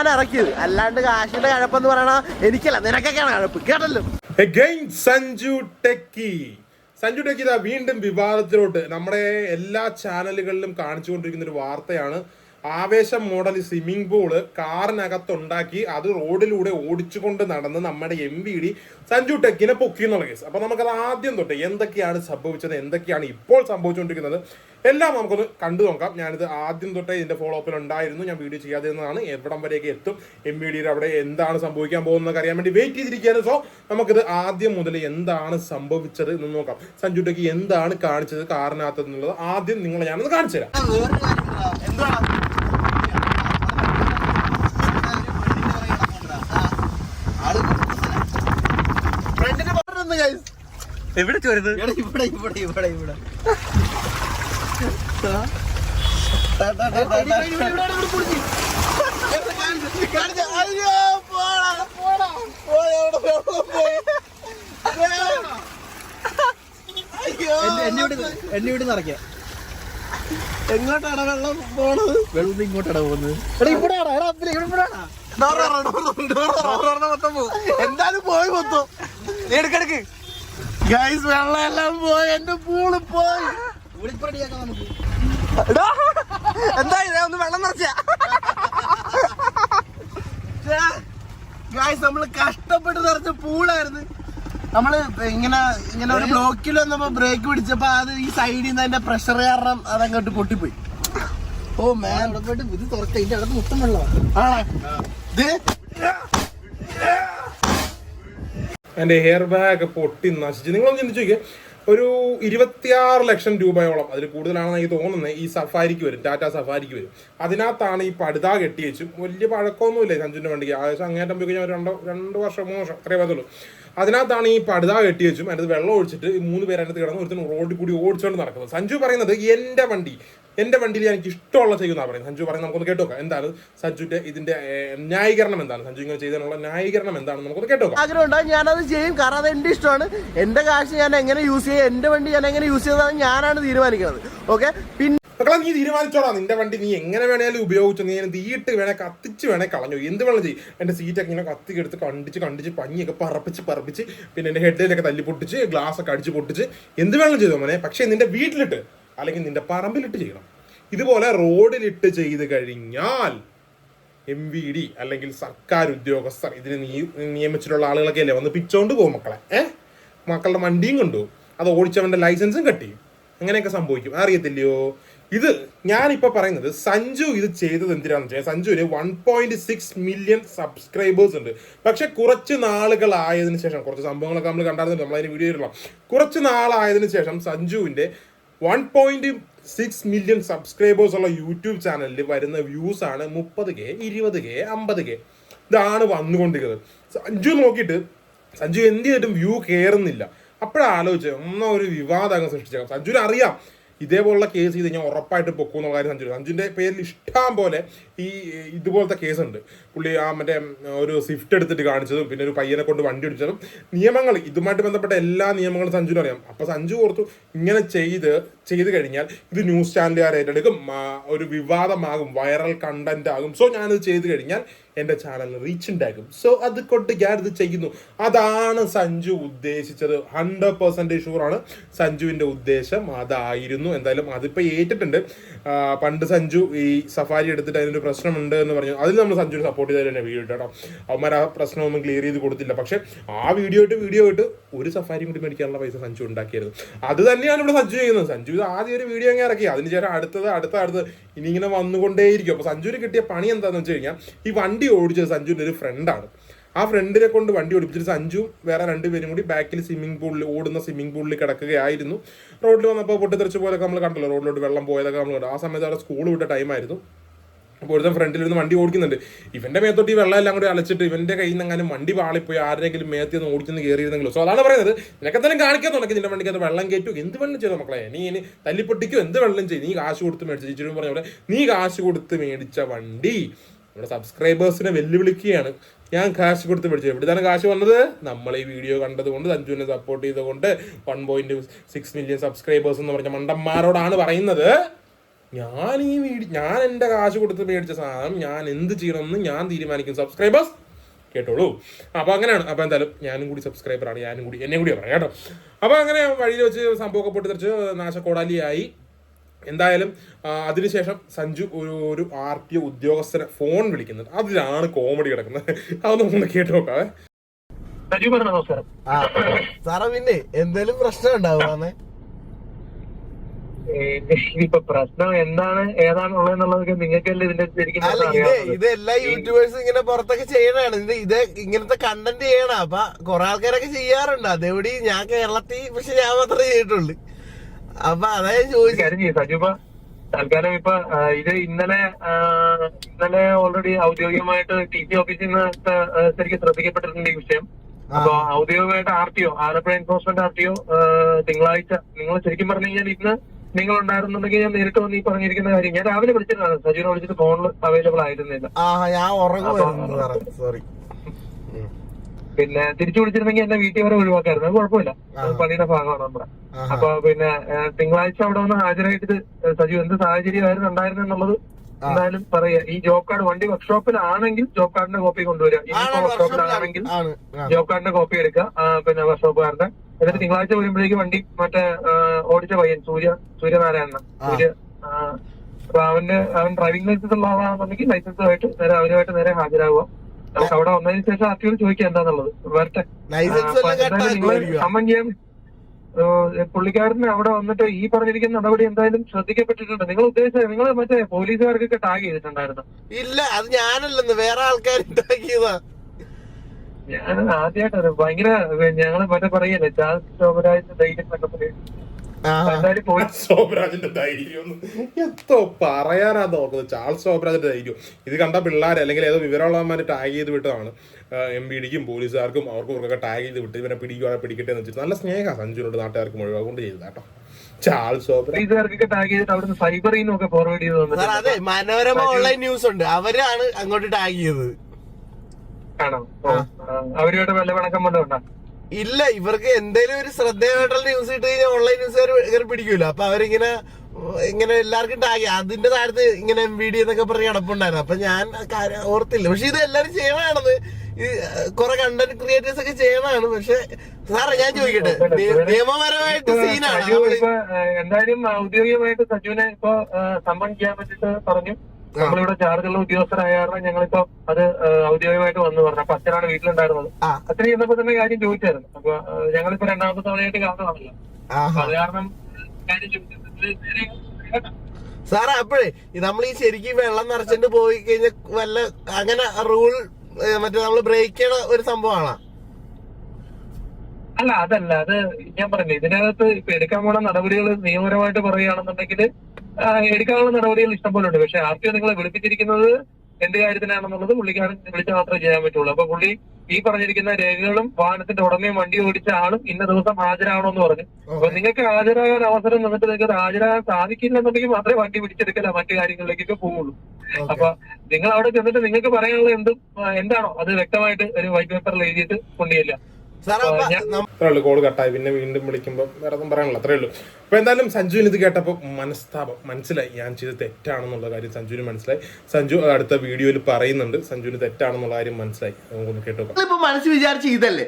ഞാൻ ഇറക്കിയത്. അല്ലാണ്ട് കാശിന്റെ കഴപ്പെന്ന് പറയണ എനിക്കല്ല നിനക്കൊക്കെയാണ് കഴപ്പ്. കേട്ടല്ലോ? സഞ്ജു ടെക്കി. സഞ്ജു ടെക്കി ഇതാ വീണ്ടും വിവാദത്തിലോട്ട്. നമ്മുടെ എല്ലാ ചാനലുകളിലും കാണിച്ചുകൊണ്ടിരിക്കുന്ന ഒരു വാർത്തയാണ്. ആവേശം മോഡൽ സ്വിമ്മിംഗ് പൂൾ കാറിനകത്തുണ്ടാക്കി അത് റോഡിലൂടെ ഓടിച്ചുകൊണ്ട് നടന്ന് നമ്മുടെ എം വി ഡി സഞ്ജു ടെക്കിനെ പൊക്കി എന്നുള്ള കേസ്. അപ്പൊ നമുക്കത് ആദ്യം തൊട്ട് എന്തൊക്കെയാണ് സംഭവിച്ചത് എന്തൊക്കെയാണ് ഇപ്പോൾ സംഭവിച്ചുകൊണ്ടിരിക്കുന്നത് എല്ലാം നമുക്കൊന്ന് കണ്ടു നോക്കാം. ഞാനിത് ആദ്യം തൊട്ടേ ഇതിന്റെ ഫോളോ അപ്പിൽ ഉണ്ടായിരുന്നു. ഞാൻ വീഡിയോ ചെയ്യാതിരുന്നതാണ്. എവിടം വരെയൊക്കെ എത്തും എം വി ഡിയുടെ അവിടെ എന്താണ് സംഭവിക്കാൻ പോകുന്നതൊക്കെ അറിയാൻ വേണ്ടി വെയിറ്റ് ചെയ്തിരിക്കുകയാണ്. സോ നമുക്കിത് ആദ്യം മുതൽ എന്താണ് സംഭവിച്ചത് എന്ന് നോക്കാം. സഞ്ജു ടെക്കി എന്താണ് കാണിച്ചത് കാറിനകത്ത് എന്നുള്ളത് ആദ്യം നിങ്ങളെ ഞാനൊന്ന് കാണിച്ചു തരാം ഫ്രണ്ടിന് പറഞ്ഞു ഗൈസ് എവിടെ ചോരുന്നത്? ഇവിടെ ഇവിടെ ഇവിടെ ഇവിടെ. ഇവിടെ എന്നെ ഇവിടെ എങ്ങോട്ടാണ് വെള്ളം പോണത്? വെള്ളം ഇങ്ങോട്ടാണ് പോകുന്നത്? എടാ ഇവിടെയാണോ എടാ അപ്പിലെ എന്തായാലും പോയി മൊത്തം. നീ എടുക്കെടുക്ക് ഗൈസ് വെള്ളമെല്ലാം പോയി. എന്റെ പൂൾ പോയി. എന്താ ഇത്? ഒന്ന് വെള്ളം നിറച്ച. ഗായ്സ് നമ്മൾ കഷ്ടപ്പെട്ട് നിറച്ച പൂളായിരുന്നു. നമ്മൾ ഇങ്ങനെ ഇങ്ങനെ ഒരു ബ്ലോക്കിൽ വന്നപ്പോ ബ്രേക്ക് പിടിച്ചപ്പോ അത് ഈ സൈഡിൽ നിന്ന് അതിന്റെ പ്രഷർ കാരണം അതങ്ങോട്ട് പൊട്ടിപ്പോയി. ഓ മാൻ അവിടെ പോയിട്ട് ഇത് തുറക്ക. ഇതിന്റെ അകത്ത് മൊത്തം വെള്ളമാണ്. ആ ഇത് എന്റെ ഹെയർ ബാഗ് പൊട്ടി നശിച്ച്. നിങ്ങളൊന്ന് ചിന്തിച്ചു നോക്കിയേ. ഒരു ഇരുപത്തിയാറ് ലക്ഷം രൂപയോളം അതിൽ കൂടുതലാണെന്ന് എനിക്ക് തോന്നുന്നത് ഈ സഫാരിക്ക് വരും ടാറ്റ സഫാരിക്ക് വരും. അതിനകത്താണ് ഈ പടുത കെട്ടി വെച്ചും വലിയ പഴക്കമൊന്നുമില്ല സഞ്ജുന്റെ വണ്ടിക്ക്. ആവശ്യം അങ്ങേറ്റം പോയി കഴിഞ്ഞാൽ രണ്ടോ രണ്ട് വർഷം മൂന്ന് വർഷം അത്രേ പറ്റുള്ളൂ. അതിനകത്താണ് ഈ പടുത കെട്ടി വെച്ചും അതിനകത്ത് വെള്ളം ഒഴിച്ചിട്ട് ഈ മൂന്ന് പേര് അതിനകത്ത് കിടന്ന് ഒരുത്തിന് റോഡിൽ കൂടി ഓടിച്ചുകൊണ്ട് നടക്കുന്നത്. സഞ്ജു പറയുന്നത് എന്റെ വണ്ടി എന്റെ വണ്ടിയിൽ എനിക്ക് ഇഷ്ടമുള്ള ചെയ്യുന്ന പറയും സഞ്ജു പറയും നമുക്കൊന്ന് കേട്ടോക്കാം. എന്താണ് സഞ്ജുന്റെ ഇതിന്റെ ന്യായീകരണം എന്താണ്? സഞ്ജു ഇങ്ങനെ ചെയ്തതിനുള്ള ന്യായീകരണം എന്താണ് നമുക്കൊന്ന് കേട്ടോക്കാം. ആഗ്രഹം ഉണ്ടാവും ഞാനത് ചെയ്യും. കാരണം അത് എന്റെ ഇഷ്ടമാണ്. എന്റെ കാശ് ഞാൻ എങ്ങനെ യൂസ് ചെയ്യും? എന്റെ വണ്ടി ഞാൻ എങ്ങനെ യൂസ് ചെയ്തതാണ് ഞാനാണ് തീരുമാനിക്കുന്നത്. ഓക്കെ പിന്നെ മക്കളെ നീ തീരുമാനിച്ചോടാ നിന്റെ വണ്ടി നീ എങ്ങനെ വേണേലും ഉപയോഗിച്ചു നീ തീയിട്ട് വേണേ കത്തിച്ച് വേണേ കളഞ്ഞു. എന്ത് വേണം ചെയ്യും. എന്റെ സീറ്റൊക്കെ ഇങ്ങനെ കത്തി എടുത്ത് കണ്ടിച്ച് കണ്ടിച്ച് പഞ്ഞിയൊക്കെ പറപ്പിച്ച് പറപ്പിച്ച് പിന്നെ എന്റെ ഹെഡിലൊക്കെ തല്ലി പൊട്ടിച്ച് ഗ്ലാസ് ഒക്കെ അടിച്ച് പൊട്ടിച്ച് എന്ത് വേണം ചെയ്തോ മോനെ. പക്ഷേ നിന്റെ വീട്ടിലിട്ട് അല്ലെങ്കിൽ നിന്റെ പറമ്പിലിട്ട് ചെയ്യണം. ഇതുപോലെ റോഡിലിട്ട് ചെയ്ത് കഴിഞ്ഞാൽ എം വി ഡി അല്ലെങ്കിൽ സർക്കാർ ഉദ്യോഗസ്ഥർ ഇതിന് നിയ- നിയമിച്ചിട്ടുള്ള ആളുകളൊക്കെ അല്ലേ വന്ന് പിച്ചോണ്ട് പോകും മക്കളെ? ഏഹ് മക്കളുടെ വണ്ടിയും കൊണ്ടുപോകും. അത് ഓടിച്ചവന്റെ ലൈസൻസും കട്ട് ചെയ്യും. അങ്ങനെയൊക്കെ സംഭവിക്കും. അറിയത്തില്ലയോ? ഇത് ഞാനിപ്പോൾ പറയുന്നത് സഞ്ജു ഇത് ചെയ്തത് എന്തിനാന്ന് വെച്ചാൽ സഞ്ജുവിന് one point six million subscribers ഉണ്ട്. പക്ഷെ കുറച്ച് നാളുകളായതിനു ശേഷം കുറച്ച് സംഭവങ്ങളൊക്കെ നമ്മൾ കണ്ടായിരുന്നു നമ്മൾ അതിന് വീഡിയോ ഇടണം. കുറച്ച് നാളായതിനു ശേഷം സഞ്ജുവിന്റെ one point six million subscribers ഉള്ള യൂട്യൂബ് ചാനലിൽ വരുന്ന വ്യൂസ് ആണ് മുപ്പത് കെ ഇരുപത് കെ അമ്പത് കെ ഇതാണ് വന്നുകൊണ്ടിരിക്കുന്നത്. സഞ്ജു നോക്കിയിട്ട് സഞ്ജു എന്ത് ചെയ്തിട്ടും വ്യൂ കയറുന്നില്ല അപ്പോഴാലോചിച്ച് ഒന്നും ഒരു വിവാദം അങ്ങ് സൃഷ്ടിച്ചേക്കാം. സഞ്ജുവിന് അറിയാം ഇതേപോലുള്ള കേസ് ചെയ്ത് ഞാൻ ഉറപ്പായിട്ട് പൊക്കും എന്നുള്ള കാര്യം സഞ്ജു സഞ്ജുവിന്റെ പേരിൽ ഇഷ്ടം പോലെ ഈ ഇതുപോലത്തെ കേസുണ്ട് പുള്ളി ആ മറ്റേ ഒരു സ്വിഫ്റ്റ് എടുത്തിട്ട് കാണിച്ചതും പിന്നെ ഒരു പയ്യനെ കൊണ്ട് വണ്ടി ഓടിച്ചതും നിയമങ്ങൾ ഇതുമായിട്ട് ബന്ധപ്പെട്ട എല്ലാ നിയമങ്ങളും സഞ്ജുവിന് അറിയാം. അപ്പോൾ സഞ്ജു ഓർത്തു ഇങ്ങനെ ചെയ്ത് ചെയ്ത് കഴിഞ്ഞാൽ ഇത് ന്യൂസ് ചാനലുകാർ ഏറ്റെടുക്കും. ഒരു വിവാദമാകും വൈറൽ കണ്ടന്റ് ആകും. സോ ഞാനിത് ചെയ്ത് കഴിഞ്ഞാൽ എന്റെ ചാനൽ റീച്ച് ഉണ്ടാക്കും സോ അത് കൊണ്ട് ഞാനിത് ചെയ്യുന്നു. അതാണ് സഞ്ജു ഉദ്ദേശിച്ചത്. ഹൺഡ്രഡ് പെർസെന്റേജ് ആണ് സഞ്ജുവിന്റെ ഉദ്ദേശം. അതായിരുന്നു. എന്തായാലും അതിപ്പോൾ ഏറ്റിട്ടുണ്ട്. പണ്ട് സഞ്ജു ഈ സഫാരി എടുത്തിട്ട് അതിനൊരു പ്രശ്നമുണ്ട് എന്ന് പറഞ്ഞു. അതിൽ നമ്മൾ സഞ്ജുവിനെ സപ്പോർട്ട് ചെയ്താൽ തന്നെ വീഡിയോ കേട്ടോ അവന്മാർ ആ പ്രശ്നമൊന്നും ക്ലിയർ ചെയ്ത് കൊടുത്തില്ല. പക്ഷേ ആ വീഡിയോ ഇട്ട് വീഡിയോ ഇട്ട് ഒരു സഫാരി കൂടി മേടിക്കാനുള്ള പൈസ സഞ്ജു ഉണ്ടാക്കിയത് അത് തന്നെയാണ് ഇവിടെ സഞ്ജു ചെയ്യുന്നത്. സഞ്ജു ഇത് ആദ്യം ഒരു വീഡിയോ അങ്ങ് ഇറക്കി. അതിനുശേഷം അടുത്തത് അടുത്ത അടുത്ത് ഇനി ഇങ്ങനെ വന്നുകൊണ്ടേയിരിക്കും. അപ്പൊ സഞ്ജുവിന് കിട്ടിയ പണി എന്താണെന്ന് വെച്ച് കഴിഞ്ഞാൽ ഈ വണ്ടി ഓടിച്ചത് സഞ്ജുവിന്റെ ഒരു ഫ്രണ്ടാണ് ആ ഫ്രണ്ടിനെ കൊണ്ട് വണ്ടി ഓടിപ്പിച്ചിട്ട് സഞ്ജു വേറെ രണ്ടുപേരും കൂടി ബാക്കിൽ സ്വിമ്മിംഗ് പൂളിൽ ഓടുന്ന സ്വിമ്മിംഗ് പൂളിൽ കിടക്കുകയായിരുന്നു. റോഡിൽ വന്നപ്പോൾ പൊട്ടിത്തെറിച്ച് പോയതൊക്കെ നമ്മൾ കണ്ടല്ലോ. റോഡിലോട്ട് വെള്ളം പോയതൊക്കെ നമ്മൾ കണ്ടു. ആ സമയത്ത് അവിടെ സ്കൂൾ വിട്ട ടൈമായിരുന്നു അപ്പോൾ ഒരുത്തൻ ഫ്രണ്ടിലിരുന്ന് വണ്ടി ഓടിക്കുന്നുണ്ട്. ഇവന്റെ മേത്തോട്ട് ഈ വെള്ളം എല്ലാം കൂടി അലച്ചിട്ട് ഇവന്റെ കയ്യിൽ നിന്ന് അങ്ങനെ വണ്ടി പാളിപ്പോയി ആരെങ്കിലും മേത്തി ഒന്ന് ഓടിച്ചെന്ന് കയറിയിരുന്നെങ്കിലും സോ അതാണ് പറയുന്നത്. നിനക്കെന്തായാലും കാണിക്കാൻ തുടങ്ങി നിന്റെ വണ്ടിക്കകത്ത് വെള്ളം കയറ്റു. എന്ത് വെള്ളം ചെയ്തു മക്കളെ? നീ ഇനി തല്ലിപ്പൊട്ടിക്കും? എന്ത് വെള്ളം ചെയ്യും നീ കാശ് കൊടുത്ത് മേടിച്ചു ചേച്ചിരും പറഞ്ഞ പോലെ നീ കാശ് കൊടുത്ത് മേടിച്ച വണ്ടി. നമ്മുടെ സബ്സ്ക്രൈബേഴ്സിനെ വെല്ലുവിളിക്കുകയാണ്. ഞാൻ കാശ് കൊടുത്ത് മേടിച്ചത് എവിടെയാണ് കാശ് വന്നത്? നമ്മൾ ഈ വീഡിയോ കണ്ടതുകൊണ്ട് സഞ്ജുവിനെ സപ്പോർട്ട് ചെയ്തുകൊണ്ട് one point six million subscribers എന്ന് പറഞ്ഞ മണ്ടന്മാരോടാണ് പറയുന്നത്. ഞാൻ ഈ വീട് ഞാൻ എന്റെ കാശ് കൊടുത്ത് മേടിച്ച സാധനം ഞാൻ എന്ത് ചെയ്യണമെന്ന് ഞാൻ തീരുമാനിക്കും. സബ്സ്ക്രൈബേഴ്സ് കേട്ടോളൂ. അപ്പോൾ അങ്ങനെയാണ്. അപ്പോൾ എന്തായാലും ഞാനും കൂടി സബ്സ്ക്രൈബറാണ് ഞാനും കൂടി എന്നെ കൂടി പറയാം കേട്ടോ. അപ്പോൾ അങ്ങനെ വഴിയിൽ വെച്ച് സംഭവമൊക്കെ പൊട്ടിത്തെറിച്ച് നാശക്കോടാലിയായി. എന്തായാലും അതിനുശേഷം സഞ്ജു ഒരു ഒരു ആർ ടി ഒ ഉദ്യോഗസ്ഥനെ ഫോൺ വിളിക്കുന്നുണ്ട്. അതിലാണ് കോമഡി കിടക്കുന്നത്. അതൊന്നും ഒന്ന് കേട്ട് നോക്കാവേ. നമസ്കാരം. സാറേ പിന്നെ എന്തെങ്കിലും പ്രശ്നം ഉണ്ടാവുക ഇനിയിപ്പോ പ്രശ്നം എന്താണ് ഏതാണ് ഉള്ളതെന്നുള്ളതൊക്കെ നിങ്ങൾക്കല്ലേ ഇതിന്റെ ശരിക്കും ഇത് ഇത് എല്ലാ യൂട്യൂബേഴ്സും ഇങ്ങനെ പുറത്തൊക്കെ ചെയ്യണാണ് ഇത് ഇത് ഇങ്ങനത്തെ കണ്ടന്റ് ചെയ്യണം. അപ്പൊ കൊറേ ആൾക്കാരൊക്കെ ചെയ്യാറുണ്ട്. അതെവിടെ ഞാൻ കേരളത്തിൽ പക്ഷെ ഞാൻ മാത്രമേ ചെയ്തിട്ടുള്ളൂ. അപ്പൊ അതാ ഞാൻ ഒരു ചോദിച്ചത്. കാര്യം ചെയ്യും സജു ഇപ്പൊ തൽക്കാലം ഇപ്പൊ ഇത് ഇന്നലെ ഇന്നലെ ഓൾറെഡി ഔദ്യോഗികമായിട്ട് ടി സി ഓഫീസിൽ നിന്ന് ശരിക്ക് ശരിക്കും ശ്രദ്ധിക്കപ്പെട്ടിട്ടുണ്ട് ഈ വിഷയം. അപ്പൊ ഔദ്യോഗികമായിട്ട് R T O Alappuzha enforcement R T O തിങ്കളാഴ്ച നിങ്ങൾ ശരിക്കും പറഞ്ഞു കഴിഞ്ഞാൽ ഇന്ന് നിങ്ങൾ ഉണ്ടായിരുന്നുണ്ടെങ്കിൽ ഞാൻ നേരിട്ട് വന്ന് ഈ പറഞ്ഞിരിക്കുന്ന കാര്യം ഞാൻ രാവിലെ വിളിച്ചിരുന്നതാണ്. സജീവനെ വിളിച്ചിട്ട് ഫോണിൽ അവൈലബിൾ ആയിരുന്നില്ല. ആ ഞാൻ ഉറങ്ങുമായിരുന്നു സാറേ സോറി പിന്നെ തിരിച്ചു വിളിച്ചിരുന്നെങ്കിൽ എന്നെ വീട്ടിൽ വരെ ഒഴിവാക്കായിരുന്നു. അത് കുഴപ്പമില്ല. പണിയുടെ ഭാഗമാണ് നമ്മുടെ. അപ്പൊ പിന്നെ തിങ്കളാഴ്ച അവിടെ വന്ന് ഹാജരായിട്ട് സജീവ് എന്ത് സാഹചര്യമായിരുന്നു ഉണ്ടായിരുന്നു എന്നുള്ളത് എന്തായാലും പറയാ ഈ ജോബ് കാർഡ് വണ്ടി വർക്ക്ഷോപ്പിലാണെങ്കിൽ ജോബ് കാർഡിന്റെ കോപ്പി കൊണ്ടുവരിക. ഇനിയിപ്പോ വർക്ക്ഷോപ്പിലാണെങ്കിൽ. ജോബ് കാർഡിന്റെ കോപ്പി എടുക്കുക. പിന്നെ വർക്ക്ഷോപ്പുകാരന്റെ എന്നിട്ട് തിങ്കളാഴ്ച വരുമ്പോഴേക്ക് വണ്ടി മറ്റേ ഓടിച്ച പയ്യൻ സൂര്യ സൂര്യനാരായണ സൂര്യ അപ്പൊ അവന്റെ അവൻ ഡ്രൈവിംഗ് ലൈസൻസ് ഉള്ള ആളാണെന്നുണ്ടെങ്കിൽ ലൈസൻസുമായിട്ട് നേരെ അവരുമായിട്ട് നേരെ ഹാജരാകുക നമുക്ക് അവിടെ വന്നതിന് ശേഷം ആർട്ടിയോട് ചോദിക്കാം എന്താന്നുള്ളത്. വരട്ടെ. സമ്മൻ ചെയ്യാൻ പുള്ളിക്കാരന് അവിടെ വന്നിട്ട് ഈ പറഞ്ഞിരിക്കുന്ന നടപടി എന്തായാലും ശ്രദ്ധിക്കപ്പെട്ടിട്ടുണ്ട്. നിങ്ങൾ ഉദ്ദേശിച്ചത് നിങ്ങൾ മറ്റേ പോലീസുകാർക്കൊക്കെ ടാഗ് ചെയ്തിട്ടുണ്ടായിരുന്നു. ഇല്ല അത് ഞാനല്ലെന്ന്. വേറെ ആൾക്കാർ ഉണ്ടാക്കിയതാ ഞാൻ ആദ്യമായിട്ടാണ് ഭയങ്കര ഞങ്ങൾ മറ്റേ പറയല്ലേ ചാൾസ് ശോഭരാജിന്റെ ധൈര്യം എന്നൊക്കെ പറയും. ആ. പോയി. ശോഭരാജിന്റെ ധൈര്യം എന്തോ പറയാനാ നോക്കുന്നത്. ചാൾസ് ശോഭരാജിന്റെ ധൈര്യം. ഇത് കണ്ട പിള്ളേർ അല്ലെങ്കിൽ ഏതോ വിവരമുള്ളവന്മാർ ടാഗ് ചെയ്ത് വിട്ടതാണ്. എം ബി ഡിക്കും പോലീസുകാർക്കും അവർക്കും ഇവർക്കൊക്കെ ടാഗ് ചെയ്ത് വിട്ട് ഇവനെ പിടിക്കുക പിടിക്കട്ടെ എന്ന് വെച്ചിട്ട് നല്ല സ്നേഹ സഞ്ജുനോട് നാട്ടുകാർക്ക് മുഴുവൻ കൊണ്ട് ചെയ്തത് കേട്ടോ. മനോരമ ഓൺലൈൻ ന്യൂസ് ഉണ്ട്. അവരാണ് അങ്ങോട്ട് ടാഗ് ചെയ്തത്. ആണോ? അവരുമായിട്ട് വല്ല വണക്കം കൊണ്ടുണ്ടോ? ഇല്ല ഇവർക്ക് എന്തേലും ഒരു ശ്രദ്ധേയമായിട്ടുള്ള ന്യൂസ് ഇട്ട് കഴിഞ്ഞാൽ ഓൺലൈൻ ന്യൂസുകാർ കയറി പിടിക്കൂല. അപ്പൊ അവരിങ്ങനെ ഇങ്ങനെ എല്ലാവർക്കും ടാഗ് അതിന്റെ താഴത്ത് ഇങ്ങനെ എം വി ഡി എന്നൊക്കെ പറഞ്ഞ് കിടപ്പുണ്ടായിരുന്നു. അപ്പൊ ഞാൻ ഓർത്തില്ല. പക്ഷെ ഇത് എല്ലാരും ചെയ്യണതാണെന്ന്. കൊറേ കുറെ കണ്ടന്റ് ക്രിയേറ്റേഴ്സ് ഒക്കെ ചെയ്യണതാണ്. പക്ഷെ സാറേ ഞാൻ ചോദിക്കട്ടെ. നിയ- നിയമപരമായിട്ട് സീനാണ് എന്തായാലും ഔദ്യോഗികമായിട്ട് സജുവിനെ ഇപ്പൊ സമ്മൺ ചെയ്യാൻ വേണ്ടിട്ട് പറഞ്ഞു. നമ്മളിവിടെ ചാർജുള്ള ഉദ്യോഗസ്ഥരായ കാരണം ഞങ്ങളിപ്പോ അത് ഔദ്യോഗികമായിട്ട് വന്നു പറഞ്ഞു. അപ്പൊ അച്ഛനാണ് വീട്ടിലുണ്ടായിരുന്നത്. ആ. അച്ഛന് ചെന്നപ്പോ തന്നെ കാര്യം ചോദിച്ചായിരുന്നു. അപ്പൊ ഞങ്ങളിപ്പോ രണ്ടാമത്തെ തവണയായിട്ട് കാണുന്നതാണല്ലോ. അത് കാരണം കാര്യം ചോദിച്ചത്. സാറേ അപ്പോഴേ നമ്മൾ ഈ ശരിക്കും വെള്ളം നിറച്ചിട്ട് പോയി കഴിഞ്ഞാൽ വല്ല അങ്ങനെ റൂൾ മറ്റേ നമ്മൾ ബ്രേക്ക് ചെയ്യണ ഒരു സംഭവമാണ്? അല്ല അതല്ല. അത് ഞാൻ പറഞ്ഞു ഇതിനകത്ത് ഇപ്പൊ എടുക്കാൻ പോണ നടപടികൾ നിയമപരമായിട്ട് പറയുകയാണെന്നുണ്ടെങ്കിൽ എടുക്കാനുള്ള നടപടികൾ ഇഷ്ടംപോലെ ഉണ്ട് പക്ഷെ ആർ ടി ഒ നിങ്ങളെ വിളിപ്പിച്ചിരിക്കുന്നത് എന്ത് കാര്യത്തിനാണെന്നുള്ളത് പുള്ളിക്കാരൻ വിളിച്ച് മാത്രമേ ചെയ്യാൻ പറ്റുള്ളൂ. അപ്പൊ പുള്ളി ഈ പറഞ്ഞിരിക്കുന്ന രേഖകളും വാഹനത്തിന്റെ ഉടമയും വണ്ടി ഓടിച്ച ആളും ഇന്ന ദിവസം ഹാജരാകണമെന്ന് പറഞ്ഞു. അപ്പൊ നിങ്ങൾക്ക് ഹാജരാകാൻ അവസരം നിന്നിട്ട് നിങ്ങൾക്ക് ഹാജരാകാൻ സാധിക്കില്ലെന്നുണ്ടെങ്കിൽ മാത്രമേ വണ്ടി പിടിച്ചെടുക്കല മറ്റു കാര്യങ്ങളിലേക്കൊക്കെ പോവുള്ളൂ. അപ്പൊ നിങ്ങൾ അവിടെ ചെന്നിട്ട് നിങ്ങൾക്ക് പറയാനുള്ള എന്തും എന്താണോ? അത് വ്യക്തമായിട്ട് ഒരു വൈറ്റ് പേപ്പറിൽ എഴുതിയിട്ട് കൊണ്ടുവരില്ല അത്രേ ഉള്ളൂ കോൾ കട്ടായി പിന്നെ വീണ്ടും വിളിക്കുമ്പോൾ വേറെ ഒന്നും പറയാനില്ല. അത്രേ ഉള്ളൂ. അപ്പോൾ എന്തായാലും സഞ്ജുവിന് ഇത് കേട്ടപ്പോൾ മനസ്താപം മനസ്സിലായി. ഞാൻ ചെയ്ത് തെറ്റാണെന്നുള്ള കാര്യം സഞ്ജുവിന് മനസ്സിലായി. സഞ്ജു അടുത്ത വീഡിയോയിൽ പറയുന്നുണ്ട്. സഞ്ജുവിന് തെറ്റാണെന്നുള്ള കാര്യം മനസ്സിലായി. നമുക്കൊന്ന് കേട്ടു മനസ്സ് വിചാരിച്ച് ഇതല്ലേ?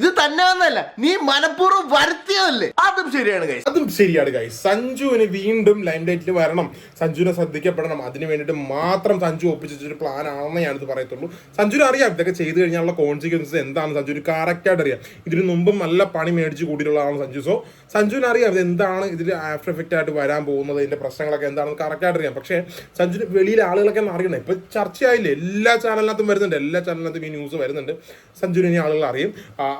ഇത് തന്നെ വന്നല്ല നീ മനഃപൂർവം വരുത്തിയതല്ലേ? അതും ശരിയാണ് guys. അതും ശരിയാണ് കൈ സഞ്ജുവിന് വീണ്ടും ലൈൻ ലൈറ്റിൽ വരണം. സഞ്ജുവിനെ ശ്രദ്ധിക്കപ്പെടണം. അതിന് വേണ്ടിയിട്ട് മാത്രം സഞ്ജു ഒപ്പിച്ചൊരു പ്ലാൻ ആണെന്ന് ഞാനിത് പറയത്തുള്ളൂ. സഞ്ജുവിന് അറിയാം. ഇതൊക്കെ ചെയ്തു കഴിഞ്ഞാലുള്ള കോൺസിക്വൻസസ് എന്താണ് സഞ്ജുവിന് കറക്റ്റ് ആയിട്ട് അറിയാം. ഇതിന് മുമ്പും നല്ല പണി മേടിച്ച് കൂടിയിട്ടുള്ള ആളാണ് സഞ്ജു. സോ സഞ്ജുവിന് അറിയാം ഇത് എന്താണ് ഇതിൽ ആഫ്റ്റർ എഫക്റ്റ് ആയിട്ട് വരാൻ പോകുന്നത് ഇതിന്റെ പ്രശ്നങ്ങളൊക്കെ എന്താണെന്ന് കറക്റ്റ് ആയിട്ട് അറിയാം. പക്ഷേ സഞ്ജുവിന് വെളിയിലെ ആളുകളൊക്കെ ഒന്ന് അറിയണം. ഇപ്പൊ ചർച്ചയായില്ലേ? എല്ലാ ചാനലിനകത്തും വരുന്നുണ്ട്. എല്ലാ ചാനലിനകത്തും ഈ ന്യൂസ് വരുന്നുണ്ട്. സഞ്ജുവിന് ഇനി ആളുകൾ അറിയും.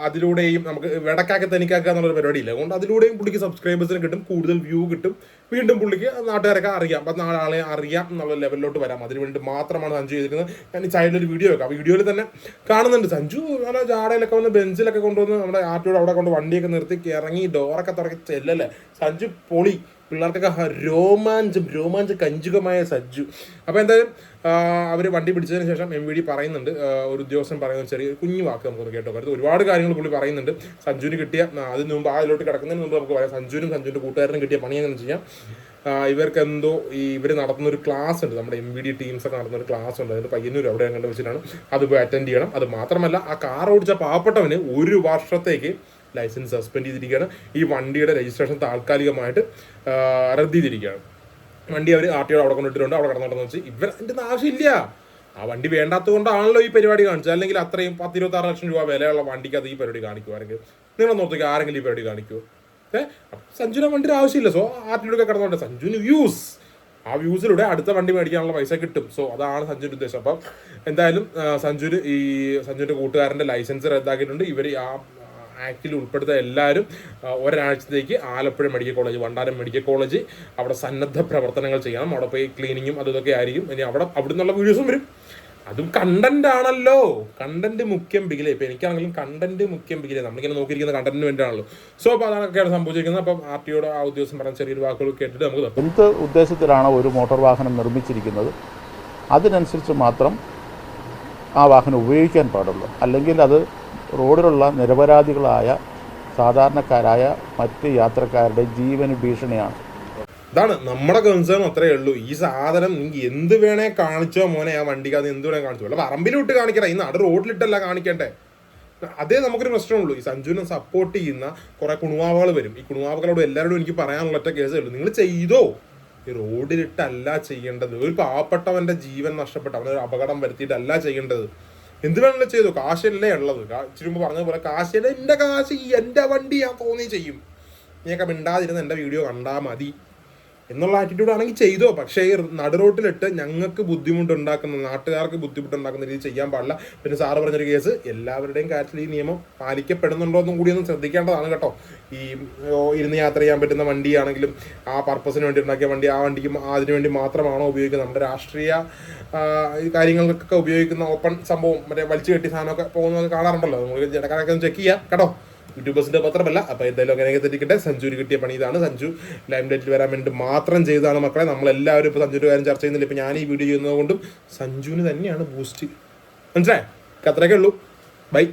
അതിലൂടെയും നമുക്ക് വെടക്കാക്കി തനിക്കാക്കുക എന്നുള്ളൊരു പരിപാടിയില്ല. അതുകൊണ്ട് അതിലൂടെയും പുള്ളിക്ക് സബ്സ്ക്രൈബേഴ്സിന് കിട്ടും. കൂടുതൽ വ്യൂ കിട്ടും. വീണ്ടും പുള്ളിക്ക് നാട്ടുകാരൊക്കെ അറിയാം. അപ്പം നാളെ അറിയാം എന്നുള്ള ലെവലിലോട്ട് വരാം. അതിന് വേണ്ടി മാത്രമാണ് സഞ്ജു ചെയ്തിരിക്കുന്നത്. ഞാൻ ഈ സൈഡിൽ ഒരു വീഡിയോ വെക്കാം. വീഡിയോയിൽ തന്നെ കാണുന്നുണ്ട്. സഞ്ജു അങ്ങനെ ജാടയിലൊക്കെ വന്ന് ബെഞ്ചിലൊക്കെ കൊണ്ടുവന്ന് നമ്മുടെ ആറ്റോട് അവിടെ കൊണ്ട് വണ്ടിയൊക്കെ നിർത്തി ഇറങ്ങി ഡോറൊക്കെ തുറക്കി ചെല്ലല്ലേ? സഞ്ജു പൊളി. പിള്ളേർക്കൊക്കെ രോമാഞ്ചം രോമാഞ്ച കഞ്ചുകമായ സജ്ജു അപ്പോൾ എന്തായാലും അവർ വണ്ടി പിടിച്ചതിന് ശേഷം എം വി ഡി പറയുന്നുണ്ട്. ഒരു ഉദ്യോഗസ്ഥൻ പറയുന്ന ചെറിയ കുഞ്ഞു വാക്ക് നമുക്കൊന്ന് കേട്ടോ. പറയുന്നത് ഒരുപാട് കാര്യങ്ങൾ പുള്ളി പറയുന്നുണ്ട്. സഞ്ജുവിന് കിട്ടിയ അതിന് മുമ്പ് ആ ഇതിലോട്ട് കിടക്കുന്നതിന് മുമ്പ് നമുക്ക് പറയാം. സഞ്ജുവിനും സഞ്ജുവിന്റെ കൂട്ടുകാരനും കിട്ടിയ പണി എങ്ങനെ ചെയ്യാം? ഇവർക്ക് എന്തോ ഈ ഇവർ നടത്തുന്ന ഒരു ക്ലാസ് ഉണ്ട്. നമ്മുടെ എം വി ഡി ടീംസ് ഒക്കെ നടത്തുന്ന ഒരു ക്ലാസ് ഉണ്ട്. അതിന്റെ പയ്യന്നൂർ അവിടെ കണ്ടു വെച്ചിട്ടാണ്. അത് പോയി അറ്റൻഡ് ചെയ്യണം. അത് മാത്രമല്ല ആ കാർ ഓടിച്ച പാവപ്പെട്ടവന് ഒരു വർഷത്തേക്ക് ലൈസൻസ് സസ്പെൻഡ് ചെയ്തിരിക്കുകയാണ്. ഈ വണ്ടിയുടെ രജിസ്ട്രേഷൻ താൽക്കാലികമായിട്ട് റദ്ദ് ചെയ്തിരിക്കുകയാണ്. വണ്ടി അവർ ആർ ടി അവിടെ കൊണ്ടിട്ടുണ്ട് അവിടെ കടന്നു വെച്ച് ഇവർ അതിന്റെ ആവശ്യമില്ല. ആ വണ്ടി വേണ്ടാത്തത് കൊണ്ടാണല്ലോ ഈ പരിപാടി കാണിച്ചത്. അല്ലെങ്കിൽ അത്രയും പത്ത് ഇരുപത്തി ആറ് ലക്ഷം രൂപ വിലയുള്ള വണ്ടിക്ക് അത് ഈ പരിപാടി കാണിക്കുമായിരിക്കും നിങ്ങൾ നോക്കിക്കുക ആരെങ്കിലും ഈ പരിപാടി കാണിക്കുമോ ഏഹ് സഞ്ജുനെ വണ്ടിയുടെ ആവശ്യമില്ല. സോ ആർ ടി ഒക്കെ കിടന്നോട്ടെ സഞ്ജുവിന് വ്യൂസ് ആ വ്യൂസിലൂടെ അടുത്ത വണ്ടി മേടിക്കാനുള്ള പൈസ കിട്ടും. സോ അതാണ് സഞ്ജുവിന്റെ ഉദ്ദേശം. അപ്പം എന്തായാലും സഞ്ജുന് ഈ സഞ്ജുവിന്റെ കൂട്ടുകാരന്റെ ലൈസൻസ് റദ്ദാക്കിയിട്ടുണ്ട്. ഇവർ ആ ആക്ടിൽ ഉൾപ്പെടുത്ത എല്ലാവരും ഒരാഴ്ചത്തേക്ക് Alappuzha medical college Vandanam medical college അവിടെ സന്നദ്ധ പ്രവർത്തനങ്ങൾ ചെയ്യണം. അവിടെ പോയി ക്ലീനിങ്ങും അതും ഇതൊക്കെ ആയിരിക്കും. ഇനി അവിടെ അവിടെ നിന്നുള്ള വീഡിയോസും വരും. അതും കണ്ടന്റ് ആണല്ലോ. കണ്ടന്റ് മുഖ്യം ബിഗിലെ. ഇപ്പൊ എനിക്കാണെങ്കിലും കണ്ടന്റ് മുഖ്യം ബിഗിലെ. നമ്മളിങ്ങനെ നോക്കിയിരിക്കുന്ന കണ്ടന്റിന് വേണ്ടിയാണല്ലോ. സോ അപ്പൊ അതൊക്കെയാണ് സംഭവിച്ചിരിക്കുന്നത്. അപ്പം ആർ ടിയോട് ആ ഉദ്ദേശം പറഞ്ഞ ചെറിയൊരു വാക്കുകൾ കേട്ടിട്ട് നമുക്ക്. എന്ത് ഉദ്ദേശത്തിലാണ് ഒരു മോട്ടോർ വാഹനം നിർമ്മിച്ചിരിക്കുന്നത്? അതിനനുസരിച്ച് മാത്രം ആ വാഹനം ഉപയോഗിക്കാൻ പാടുള്ളൂ. അല്ലെങ്കിൽ അത് റോഡിലുള്ള നിരപരാധികളായ സാധാരണക്കാരായ മറ്റ് യാത്രക്കാരുടെ ജീവന് ഭീഷണിയാണ്. ഇതാണ് നമ്മുടെ കൺസേൺ അത്രേ ഉള്ളൂ. ഈ സാധനം നിങ്ങൾക്ക് എന്ത് വേണേ കാണിച്ചോ മോനെ ആ വണ്ടിക്ക് അത് എന്ത് വേണേ കാണിച്ചോ. അല്ല പറമ്പിലിട്ട് കാണിക്കട്ടെ ഈ നട റോഡിലിട്ടല്ല കാണിക്കണ്ടേ? അതേ നമുക്കൊരു പ്രശ്നമുള്ളൂ. ഈ സഞ്ജുവിനെ സപ്പോർട്ട് ചെയ്യുന്ന കുറെ കുണുവാവകൾ വരും. ഈ കുണുവാവകളോട് എല്ലാവരോടും എനിക്ക് പറയാനുള്ള ഒറ്റ കേസേ ഉള്ളൂ. നിങ്ങൾ ചെയ്തോ? ഈ റോഡിലിട്ടല്ല ചെയ്യേണ്ടത്. ഒരു പാവപ്പെട്ടവന്റെ ജീവൻ നഷ്ടപ്പെട്ട അവനൊരു അപകടം വരുത്തിയിട്ടല്ല ചെയ്യേണ്ടത്. എന്ത് വേണമെങ്കിലും ചെയ്തു കാശല്ലേ ഉള്ളത്. ഇച്ചിരി മുമ്പ് പറഞ്ഞതുപോലെ കാശല്ലേ എന്റെ കാശ് ഈ എന്റെ വണ്ടി ഞാൻ തോന്നി ചെയ്യും. നീയൊക്കെ മിണ്ടാതിരുന്ന് എന്റെ വീഡിയോ കണ്ടാൽ മതി. എന്നുള്ള ആറ്റിറ്റ്യൂഡ് ആണെങ്കിൽ ചെയ്തോ. പക്ഷേ ഈ നടുറോട്ടിലിട്ട് ഞങ്ങൾക്ക് ബുദ്ധിമുട്ടുണ്ടാക്കുന്ന നാട്ടുകാർക്ക് ബുദ്ധിമുട്ടുണ്ടാക്കുന്ന രീതി ചെയ്യാൻ പാടില്ല. പിന്നെ സാറ് പറഞ്ഞൊരു കേസ് എല്ലാവരുടെയും കാര്യത്തിൽ ഈ നിയമം പാലിക്കപ്പെടുന്നുണ്ടോ എന്നും കൂടി ശ്രദ്ധിക്കേണ്ടതാണ് കേട്ടോ. ഈ ഇരുന്ന് യാത്ര ചെയ്യാൻ പറ്റുന്ന വണ്ടിയാണെങ്കിലും ആ പർപ്പസിന് വേണ്ടി ഉണ്ടാക്കിയ വണ്ടി ആ വണ്ടിക്ക് അതിനു വേണ്ടി മാത്രമാണോ ഉപയോഗിക്കുന്നത്? നമ്മുടെ രാഷ്ട്രീയ കാര്യങ്ങൾക്കൊക്കെ ഉപയോഗിക്കുന്ന ഓപ്പൺ സംഭവം മറ്റേ വലിച്ചു കെട്ടി സാധനമൊക്കെ പോകുന്നത് കാണാറുണ്ടല്ലോ. ഇടക്കാരൊക്കെ ഒന്ന് ചെക്ക് ചെയ്യാം കേട്ടോ. യൂട്യൂബേഴ്സിന്റെ പത്രമല്ല അപ്പോൾ എന്തായാലും അങ്ങനെയൊക്കെ തെറ്റിക്കട്ടെ. സഞ്ജുവിന് കിട്ടിയ പണി ഇതാണ്. സഞ്ജു ലൈം ഡേറ്റിൽ വരാൻ വേണ്ടി മാത്രം ചെയ്തതാണ് മക്കളെ. നമ്മളെല്ലാവരും ഇപ്പൊ സഞ്ജുവിന്റെ കാര്യം ചർച്ച ചെയ്യുന്നില്ല. ഇപ്പൊ ഞാൻ ഈ വീഡിയോ ചെയ്യുന്നത് കൊണ്ടും സഞ്ജുവിന് തന്നെയാണ് ബൂസ്റ്റ് മനസ്സിലായി? അത്രയൊക്കെ ഉള്ളൂ. ബൈ